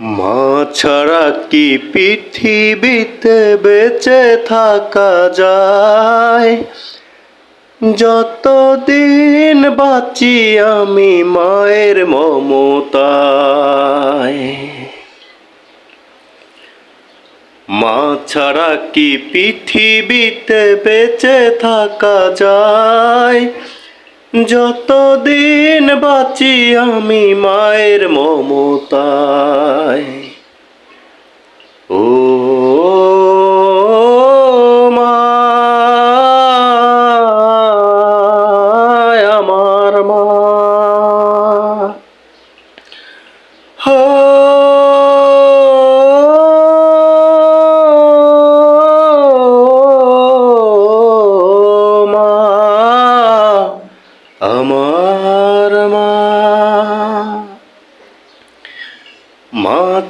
মা ছাড়া কি পৃথিবীতে বেঁচে থাকা যায়? যতদিন বাঁচি আমি মায়ের মমতায়। মা ছাড়া কি পৃথিবীতে বেঁচে থাকা যায়? যতদিন বাঁচি আমি মায়ের মমতায়।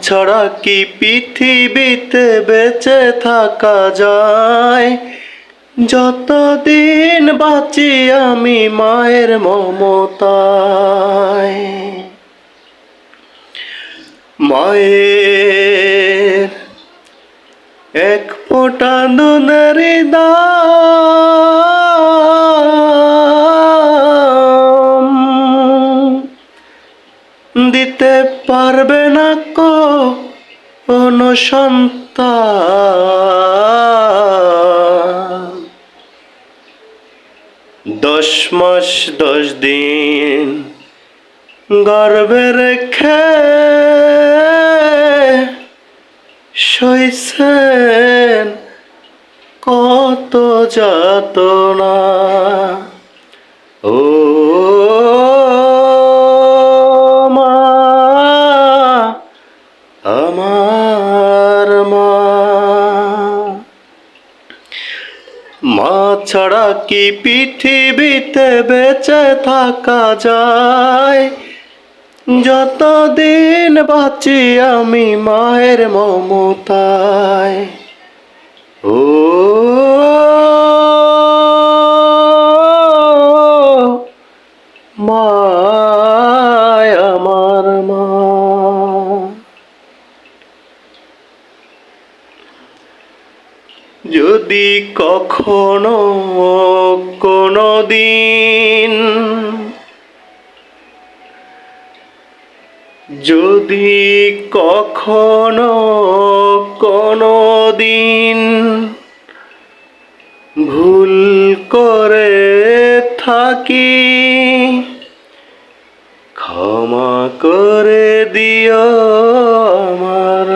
ছাড়া কি পৃথিবীতে বেঁচে থাকা যায়? যতদিন বাঁচি আমি মায়ের মমতায়। মায়ের এক ফোঁটা নুনের দাম কোনো সন্তান। দশ মাস দশ দিন গর্বে রেখে সইছেন কত যাতনা। ও ছাড়া কি পৃথিবীতে বেঁচে থাকা যায়? যতদিন বাঁচি আমি মায়ের মমতায়। যদি কখনো কোনো দিন যদি কখনো কোনো দিন ভুল করে থাকি, ক্ষমা করে দিও আমার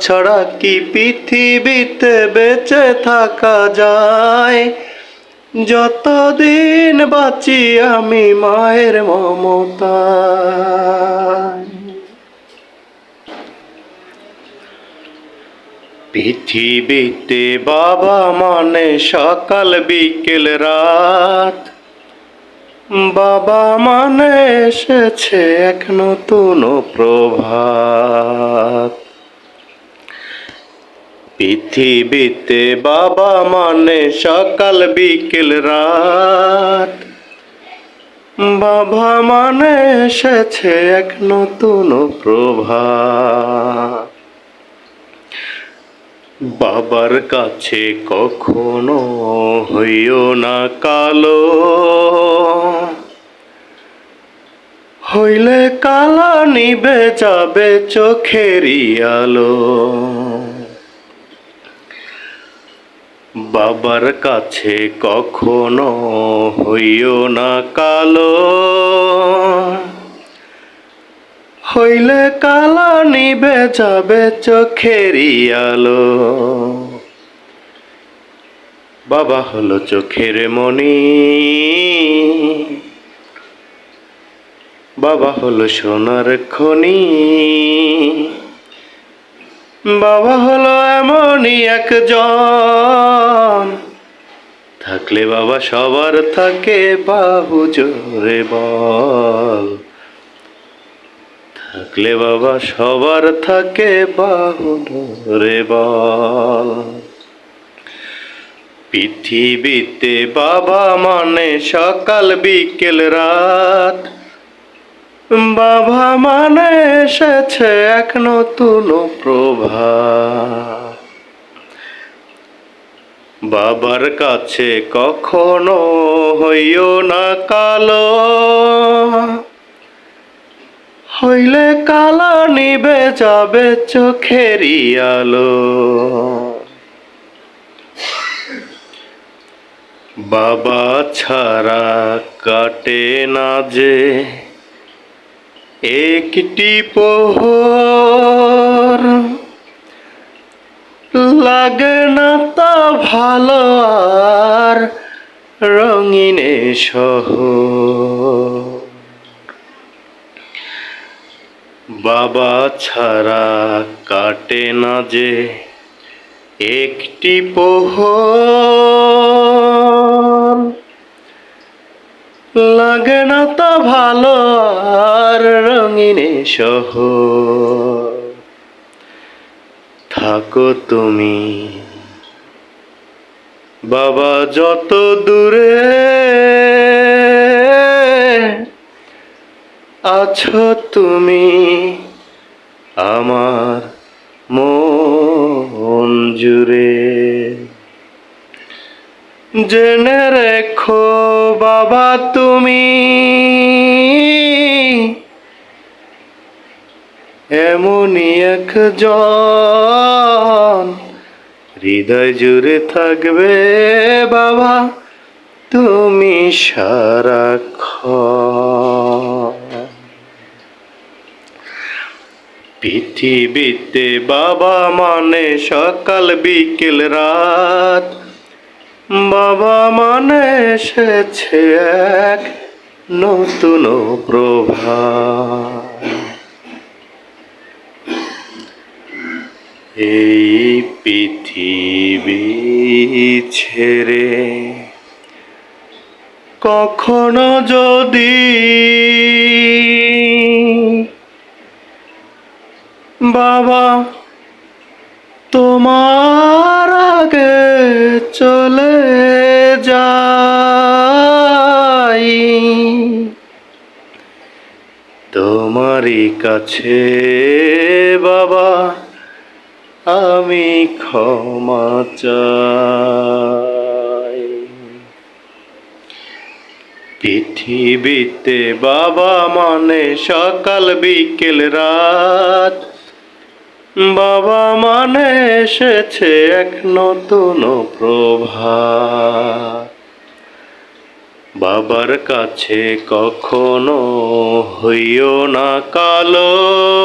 ছাড়া কি পৃথিবীতে বেঁচে থাকা যায়? যতদিন বাঁচি আমি মায়ের মমতা পৃথিবীতে বাবা মানে সকাল, বিকেল, রাত। বাবা মানে এসেছে এক নতুন প্রভাত। পৃথিবীতে বাবা মানে সকাল, বিকেল, রাত। বাবা মানে এসেছে এক নতুন প্রভা বাবার কাছে কখনো হইও না কালো। হইলে কালা নিবে যাবে চোখেরই আলো। বাবার কাছে কখনো হইও না কালো। হইলে কালা নিবে যাবে চোখেরই আলো। বাবা হলো চোখের মনি বাবা হলো সোনার খনি। বাবা হলো এমনই একজন। থাকলে বাবা সবার থাকে বাহু জোরে বল। থাকলে বাবা সবার থাকে বাহু জোরে বল। পৃথিবীতে বাবা মানে সকাল, বিকেল, রাত। বাবা মানে এসেছে এক নতুন প্রভা বাবার কাছে কখনো হইও না কালো। হইলে কালো নিবে যাবে চোখেরই আলো। বাবা ছাড়া কাটে না যে একটি পোহর। লাগে না তা ভালো, আর সহ বাবা ছাড়া কাটে না যে একটি পোহর। লাগে না তা ভালো, আর রঙিনে সহ থাকো তুমি। বাবা যত দূরে আছো তুমি আমার মন জুড়ে। জেনে রেখো বাবা তুমি এমনই একজন হৃদয় জুড়ে থাকবে বাবা, তুমি সারাক্ষণ। পৃথিবীতে বাবা মানে সকাল, বিকেল, রাত। বাবা মানে এসেছে এক নতুন প্রভা এই পৃথিবী ছেড়ে কখনো যদি বাবা তোমার আগে চলে যাই তোমারই কাছে বাবা আমি ক্ষমা চাই। পৃথিবীতে বাবা মানে সকাল, বিকেল, রাত। বাবা মানে এসেছে এক নতুন প্রভাত। বাবার কাছে কখনো হইও না কালো।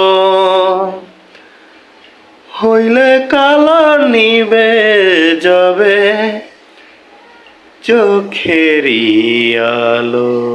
হইলে কালো নিবে যাবে চোখেরই আলো।